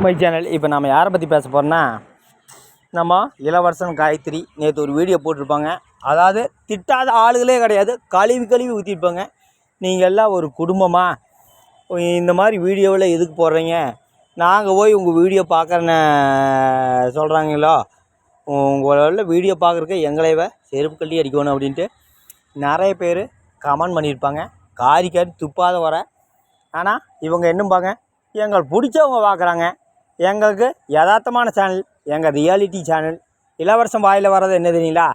My channel இப்போ நம்ம யாரை பற்றி பேச போகிறோன்னா நம்ம இளவரசன் காயத்ரி நேற்று ஒரு வீடியோ போட்டிருப்பாங்க. அதாவது திட்டாத ஆளுகளே கிடையாது கழுவி கழுவி ஊற்றிருப்பாங்க நீங்கள் எல்லாம் ஒரு குடும்பமாக இந்த மாதிரி வீடியோவில் எதுக்கு போடுறீங்க? நாங்கள் போய் உங்கள் வீடியோ பார்க்குறேன்னு சொல்கிறாங்களோ உங்களோட வீடியோ பார்க்குறக்க எங்களைவ செருப்பு கட்டி அடிக்கணும் அப்படின்ட்டு நிறைய பேர் கமெண்ட் பண்ணியிருப்பாங்க. காரி காரி துப்பாத வர. ஆனால் இவங்க என்னம்பாங்க? எங்களுக்கு பிடிச்சவங்க பார்க்குறாங்க. எங்களுக்கு யதார்த்தமான சேனல் எங்கள் ரியாலிட்டி சேனல் இளவரசம் வாயில் வர்றது என்ன தெரியுங்களா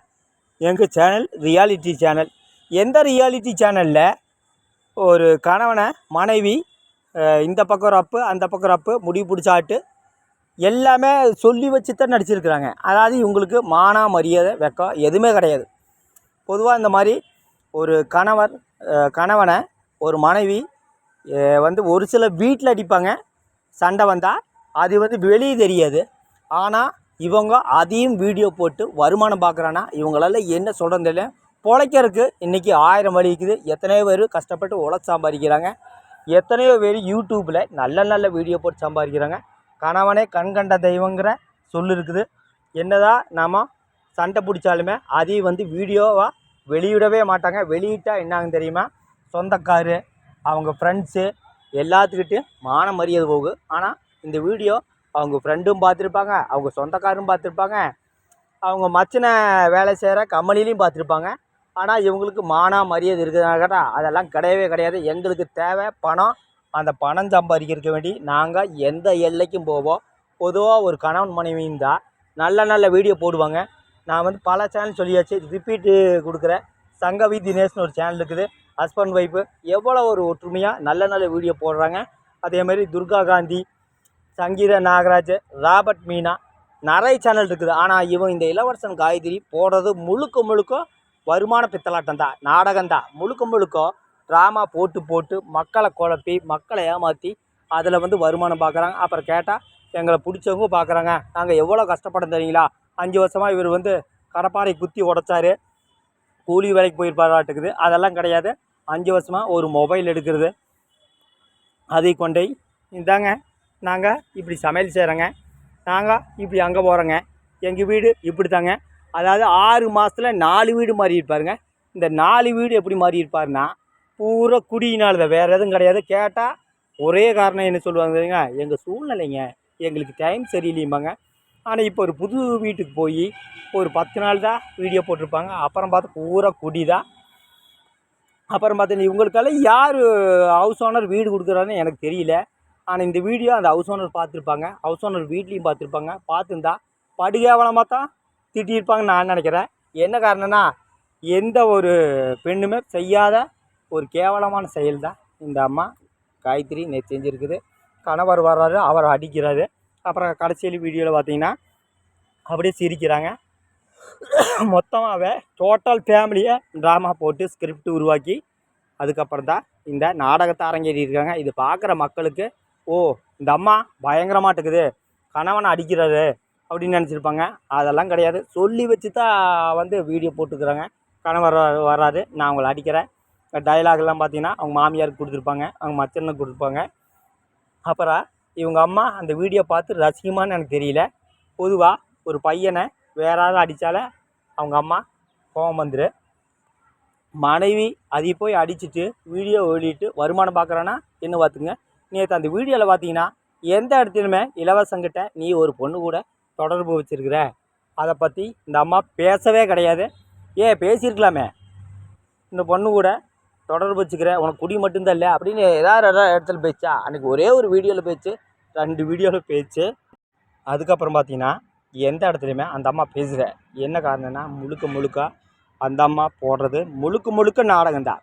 எங்கள் சேனல் ரியாலிட்டி சேனல் எந்த ரியாலிட்டி சேனலில் ஒரு கணவனை மனைவி இந்த பக்கம் ரப்பு அந்த பக்கம் ரப்பு முடி பிடிச்சாட்டு எல்லாமே சொல்லி வச்சு தான் நடிச்சிருக்கிறாங்க. அதாவது இவங்களுக்கு மானா மரியாதை வெக்கம் எதுவுமே கிடையாது. பொதுவாக இந்த மாதிரி ஒரு கணவர் கணவனை ஒரு மனைவி வந்து ஒரு சில வீட்டில் அடிப்பாங்க. சண்டை வந்தால் அது வந்து வெளியே தெரியாது. ஆனால் இவங்க அதையும் வீடியோ போட்டு வருமானம் பார்க்குறான்னா இவங்களால் என்ன சொல்கிறது இல்லை பிழைக்கிறதுக்கு இன்றைக்கி ஆயிரம் வழி இருக்குது. எத்தனையோ பேர் கஷ்டப்பட்டு உழைச்சி சம்பாதிக்கிறாங்க. எத்தனையோ பேர் யூடியூப்பில் நல்ல நல்ல வீடியோ போட்டு சம்பாதிக்கிறாங்க. கணவனே கண் கண்ட தெய்வங்கிற சொல் இருக்குது. என்னதான் நாம் சண்டை பிடிச்சாலுமே அதையும் வந்து வீடியோவாக வெளியிடவே மாட்டாங்க. வெளியிட்டால் என்னாகும் தெரியுமா? சொந்தக்காரு அவங்க ஃப்ரெண்ட்ஸு எல்லாத்துக்கிட்டையும் மான மரியாதை போகும் ஆனால் இந்த வீடியோ அவங்க ஃப்ரெண்டும் பார்த்துருப்பாங்க அவங்க சொந்தக்காரும் பார்த்துருப்பாங்க அவங்க மச்சின வேலை செய்கிற கம்பெனிலையும் பார்த்துருப்பாங்க. ஆனால் இவங்களுக்கு மானா மரியாதை இருக்குதுன்னு கேட்டால் அதெல்லாம் கிடையவே கிடையாது. எங்களுக்கு தேவை பணம். அந்த பணம் சம்பாதிக்கிறதுக்கு வேண்டி நாங்கள் எந்த எல்லைக்கும் போவோம். பொதுவாக ஒரு கணவன் மனைவியும் இருந்தால் நல்ல நல்ல வீடியோ போடுவாங்க. நான் வந்து பல சேனல் சொல்லியாச்சு. ரிப்பீட்டு கொடுக்குறேன். சங்கவி தினேஷ்னு ஒரு சேனல் இருக்குது. ஹஸ்பண்ட் ஒய்ஃபு எவ்வளோ ஒரு ஒற்றுமையாக நல்ல நல்ல வீடியோ போடுறாங்க. அதேமாதிரி துர்கா காந்தி சங்கீத நாகராஜ் ராபர்ட் மீனா நிறைய சேனல் இருக்குது. ஆனால் இவன் இந்த இளவரசன் காயத்ரி போடுறது முழுக்க முழுக்க வருமான பித்தலாட்டம் தான் நாடகம் தான். முழுக்க முழுக்க ட்ராமா போட்டு போட்டு மக்களை குழப்பி மக்களை ஏமாற்றி அதில் வந்து வருமானம் பார்க்குறாங்க அப்புறம் கேட்டால் எங்களை பிடிச்சவங்க பார்க்குறாங்க நாங்கள் எவ்வளோ கஷ்டப்படம் தெரியுங்களா? அஞ்சு வருஷமாக இவர் வந்து கடப்பாறை குத்தி உடைச்சாரு. கூலி வேலைக்கு போயிருப்பாராட்டுக்குது அதெல்லாம் கிடையாது. அஞ்சு வருஷமாக ஒரு மொபைல் எடுக்கிறது. அதை கொண்டே இந்தாங்க நாங்கள் இப்படி சமையல் செய்கிறோங்க நாங்கள் இப்படி அங்கே போகிறோங்க எங்கள் வீடு இப்படி தாங்க அதாவது ஆறு மாதத்தில் நாலு வீடு மாறி இருப்பாருங்க இந்த நாலு வீடு எப்படி மாறி இருப்பாருன்னா பூரா குடியினால் தான். வேறு எதுவும் கிடையாது. கேட்டால் ஒரே காரணம் என்ன சொல்லுவாங்க தெரியுங்க எங்கள் சூழ்நிலைங்க. எங்களுக்கு டைம் சரியில்லைம்பாங்க. ஆனால் இப்போ ஒரு புது வீட்டுக்கு போய் ஒரு பத்து நாள் தான் வீடியோ போட்டிருப்பாங்க. அப்புறம் பார்த்து பூரா குடி தான் அப்புறம் பார்த்தீங்கன்னா இவங்களுக்கெல்லாம் யார் ஹவுஸ் ஓனர் வீடு கொடுக்குறாருன்னு எனக்கு தெரியல. ஆனால் இந்த வீடியோ அந்த ஹவுஸ் ஓனர் பார்த்துருப்பாங்க. ஹவுஸ் ஓனர் வீட்லேயும் பார்த்துருப்பாங்க. பார்த்துருந்தா படுகேவலமாக தான் திட்டியிருப்பாங்கன்னு நான் நினைக்கிறேன். என்ன காரணம்னா எந்த ஒரு பெண்ணுமே செய்யாத ஒரு கேவலமான செயல் தான் இந்த அம்மா. காயத்ரி நேற்று செஞ்சுருக்குது. கணவர் வர்றாரு அவர் அடிக்கிறாரு. அப்புறம் கடைசியில் வீடியோவில் பார்த்தீங்கன்னா அப்படியே சிரிக்கிறாங்க. மொத்தமாகவே டோட்டல் ஃபேமிலியை ட்ராமா போட்டு ஸ்கிரிப்ட் உருவாக்கி அதுக்கப்புறம் தான் இந்த நாடகத்தை அரங்கேறி இருக்காங்க இது பார்க்குற மக்களுக்கு ஓ இந்த அம்மா பயங்கரமாட்டுக்குது கணவனை அடிக்கிறாரு அப்படின்னு நினச்சிருப்பாங்க. அதெல்லாம் கிடையாது. சொல்லி வச்சு தான் வந்து வீடியோ போட்டுக்கிறாங்க. கணவர் வ- நான் அவங்கள அடிக்கிறேன். டைலாக்லாம் பார்த்தீங்கன்னா அவங்க மாமியாருக்கு கொடுத்துருப்பாங்க. அவங்க மச்சனுக்கு கொடுத்துருப்பாங்க அப்புறம் இவங்க அம்மா அந்த வீடியோ பார்த்து ரசிக்குமான்னு எனக்கு தெரியல. பொதுவாக ஒரு பையனை வேற யாராவது அடித்தால அவங்க அம்மா கோபம் வந்துரு. மனைவி அதை போய் அடிச்சிட்டு வீடியோ வெளியிட்டு வருமானம் பார்க்குறேன்னா என்ன பார்த்துங்க நேற்று அந்த வீடியோவில் பார்த்தீங்கன்னா எந்த இடத்துலையுமே இலவசங்கிட்ட நீ ஒரு பொண்ணு கூட தொடர்பு வச்சிருக்கிற? அதை பற்றி இந்த அம்மா பேசவே கிடையாது. ஏன் பேசியிருக்கலாமே. இந்த பொண்ணு கூட தொடர்பு வச்சுக்கிற உனக்கு குடி மட்டும்தான் இல்லை அப்படின்னு ஏதாவது இடத்துல பேச்சா? அன்றைக்கி ஒரே ஒரு வீடியோவில் பேச்சு ரெண்டு வீடியோவில் பேச்சு. அதுக்கப்புறம் பார்த்தீங்கன்னா எந்த இடத்துலையுமே அந்த அம்மா பேசுகிற என்ன காரணம்னா முழுக்க முழுக்க அந்த அம்மா போடுறது முழுக்க முழுக்க நாடகம் தான்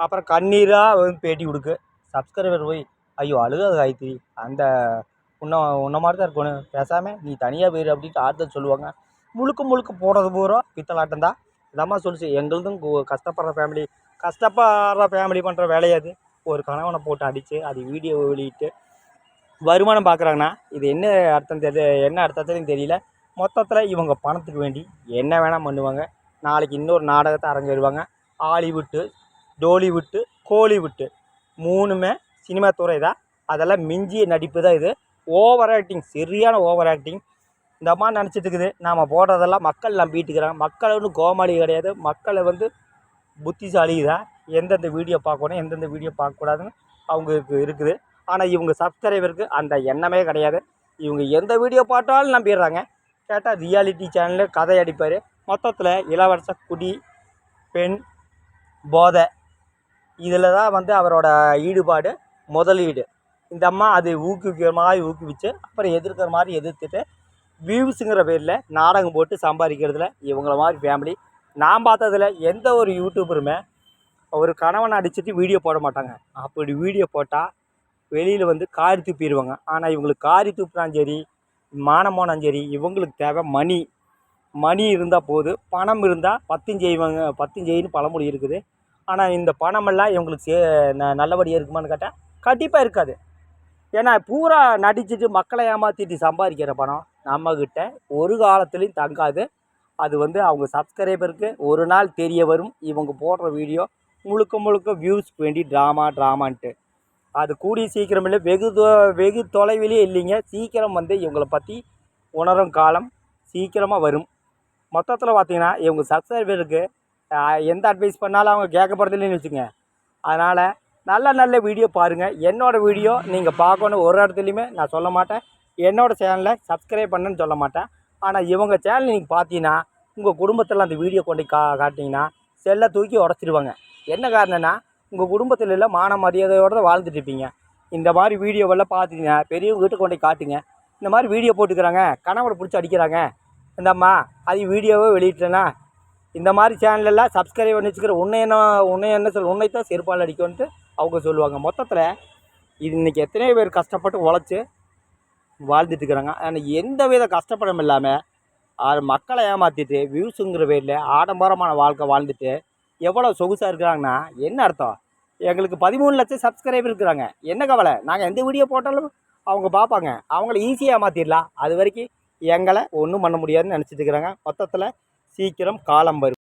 அப்புறம் கண்ணீராக வந்து பேட்டி கொடுக்கு. சப்ஸ்கிரைபர் போய் ஐயோ அழுகாத காயத்ரி. அந்த உன்ன உன்ன மாதிரி தான் இருக்கணும். பேசாமல் நீ தனியாக போயிரு அப்படின்ட்டு ஆறுதல் சொல்லுவாங்க. முழுக்க முழுக்க போடுறது பூரா பித்தலாட்டம் தான். இந்த சொல்லிச்சு. எங்களுதும் கஷ்டப்படுற ஃபேமிலி கஷ்டப்படுற ஃபேமிலி பண்ணுற வேலையாது ஒரு கணவனை போட்டு அடித்து அது வீடியோ வெளியிட்டு வருமானம் பார்க்குறாங்கன்னா இது என்ன அர்த்தம் தெரிய என்ன அர்த்தத்துலையும் தெரியல. மொத்தத்தில் இவங்க பணத்துக்கு வேண்டி என்ன வேணால் பண்ணுவாங்க. நாளைக்கு இன்னொரு நாடகத்தை அரங்கேறுவாங்க. ஹாலிவுட்டு டோலிவுட்டு கோலிவுட்டு மூணுமே சினிமா துறை தான். அதெல்லாம் மிஞ்சிய நடிப்பு தான் இது. ஓவர் ஆக்டிங் சரியான ஓவர் ஆக்டிங் இந்த அம்மா நினச்சிட்டு இருக்குது நாம் போடுறதெல்லாம் மக்கள் நம்பிட்டு இருக்கிறாங்க மக்கள் ஒன்றும் கோமாளி கிடையாது. மக்களை வந்து புத்திசாலி தான். எந்தெந்த வீடியோ பார்க்கணும் எந்தெந்த வீடியோ பார்க்கக்கூடாதுன்னு அவங்களுக்கு இருக்குது. ஆனால் இவங்க சப்ஸ்கிரைபருக்கு அந்த எண்ணமே கிடையாது. இவங்க எந்த வீடியோ பார்த்தாலும் நம்பிடுறாங்க. கேட்டால் ரியாலிட்டி சேனலில் கதை அடிப்பார். மொத்தத்தில் இளவரச குடி பெண் போதை. இதில் தான் வந்து அவரோட ஈடுபாடு முதலீடு. இந்த அம்மா அதை ஊக்குவிக்கிற மாதிரி ஊக்குவிச்சு அப்புறம் எதிர்க்கிற மாதிரி எதிர்த்துட்டு வியூஸுங்கிற பேரில் நாடகம் போட்டு சம்பாதிக்கிறதுல இவங்கள மாதிரி ஃபேமிலி நான் பார்த்ததுல எந்த ஒரு யூடியூபருமே ஒரு கணவனை அடிச்சுட்டு வீடியோ போட மாட்டாங்க. அப்படி வீடியோ போட்டால் வெளியில் வந்து காரி துப்பிடுவாங்க ஆனால் இவங்களுக்கு காரி துப்புனாலும் சரி மானம் போனாலும் சரி இவங்களுக்கு தேவை மணி மணி இருந்தால் போதும் பணம் இருந்தால் பத்தும் செய்வாங்க பத்தும் செய்யுன்னு பழமொழி இருக்குது. ஆனால் இந்த பணமெல்லாம் இவங்களுக்கு சே ந நல்லபடியாக இருக்குமான்னு கேட்டால் கண்டிப்பாக இருக்காது. ஏன்னா பூரா நடிச்சுட்டு மக்களை ஏமாற்றிட்டு சம்பாதிக்கிற பணம் நம்மக்கிட்ட ஒரு காலத்துலேயும் தங்காது. அது வந்து அவங்க சப்ஸ்கிரைபருக்கு ஒரு நாள் தெரிய வரும். இவங்க போடுற வீடியோ முழுக்க முழுக்க வியூஸ்க்கு வேண்டி ட்ராமா ட்ராமான்ட்டு அது கூடிய சீக்கிரம் இல்லை. வெகு தொ வெகு தொலைவிலே இல்லைங்க. சீக்கிரம் வந்து இவங்களை பற்றி உணரும் காலம் சீக்கிரமாக வரும். மொத்தத்தில் பார்த்தீங்கன்னா இவங்க சப்ஸ்கிரைபருக்கு எந்த அட்வைஸ் பண்ணாலும் அவங்க கேட்கப்படுறதில்லைன்னு வச்சுங்க அதனால் நல்ல நல்ல வீடியோ பாருங்கள் என்னோடய வீடியோ நீங்கள் பார்க்கணும். ஒரு இடத்துலையுமே நான் சொல்ல மாட்டேன். என்னோடய சேனலை சப்ஸ்கிரைப் பண்ணுன்னு சொல்ல மாட்டேன். ஆனால் இவங்க சேனல் நீங்கள் பார்த்தீங்கன்னா உங்கள் குடும்பத்தில் அந்த வீடியோ கொண்டு கா காட்டிங்கன்னா செல்லை தூக்கி உடச்சிடுவாங்க என்ன காரணம்னா உங்கள் குடும்பத்தில் இல்லை மான மரியாதையோடு தான் வாழ்ந்துட்டு இருப்பீங்க. இந்த மாதிரி வீடியோவெல்லாம் பார்த்தீங்கன்னா பெரியவங்க வீட்டு கொண்டு போய் காட்டுங்க. இந்த மாதிரி வீடியோ போட்டுக்கிறாங்க. கணவனை பிடிச்சி அடிக்கிறாங்க. இந்தம்மா அது வீடியோவே வெளியிட்டேன்னா இந்த மாதிரி சேனலெல்லாம் சப்ஸ்கிரைப் பண்ணி வச்சுக்கிற உன்னை என்ன உன்னை என்ன சொல் உன்னை தான் செருப்பால் அடிக்கும்ன்ட்டு அவங்க சொல்லுவாங்க. மொத்தத்தில் இது இன்றைக்கி எத்தனை பேர் கஷ்டப்பட்டு உழைச்சி வாழ்ந்துட்டு இருக்கிறாங்க. ஆனால் எந்த வித கஷ்டப்படம் இல்லாமல் அது மக்களை ஏமாற்றிட்டு வியூஸுங்கிற பேரில் ஆடம்பரமான வாழ்க்கை வாழ்ந்துட்டு எவ்வளோ சொகுசாக இருக்கிறாங்கன்னா என்ன அர்த்தம்? எங்களுக்கு பதிமூணு லட்சம் சப்ஸ்கிரைபர் இருக்கிறாங்க. என்ன கவலை? நாங்கள் எந்த வீடியோ போட்டாலும் அவங்க பார்ப்பாங்க. அவங்கள ஈஸியாக ஏமாற்றிடலாம் அது வரைக்கும் எங்களை ஒன்றும் பண்ண முடியாதுன்னு நினச்சிட்டு இருக்கிறாங்க. மொத்தத்தில் சீக்கிரம் காலம் வரும்.